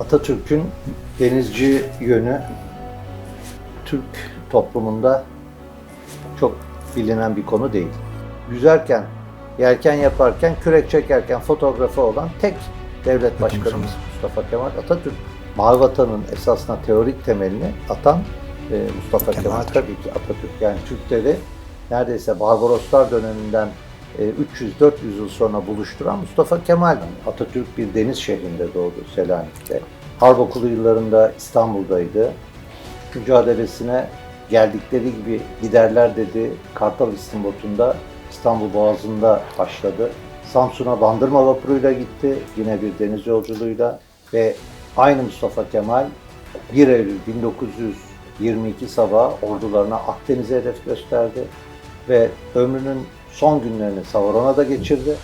Atatürk'ün denizci yönü Türk toplumunda çok bilinen bir konu değil. Yüzerken, yelken yaparken, kürek çekerken fotoğrafı olan tek devlet başkanımız Mustafa Kemal Atatürk. Mavi Vatan'ın esasına teorik temelini atan e, Mustafa Kemal, Kemal. tabii ki Atatürk. Yani Türkleri neredeyse Barbaroslar döneminden 300-400 yıl sonra buluşturan Mustafa Kemal. Atatürk bir deniz şehrinde doğdu Selanik'te. Harp okulu yıllarında İstanbul'daydı. Mücadelesine geldikleri gibi giderler dedi. Kartal İstimbot'unda İstanbul Boğazı'nda başladı. Samsun'a bandırma vapuruyla gitti. Yine bir deniz yolculuğuyla ve aynı Mustafa Kemal 1 Eylül 1922 sabahı ordularına Akdeniz'e hedef gösterdi ve ömrünün son günlerini Savarona'da geçirdi.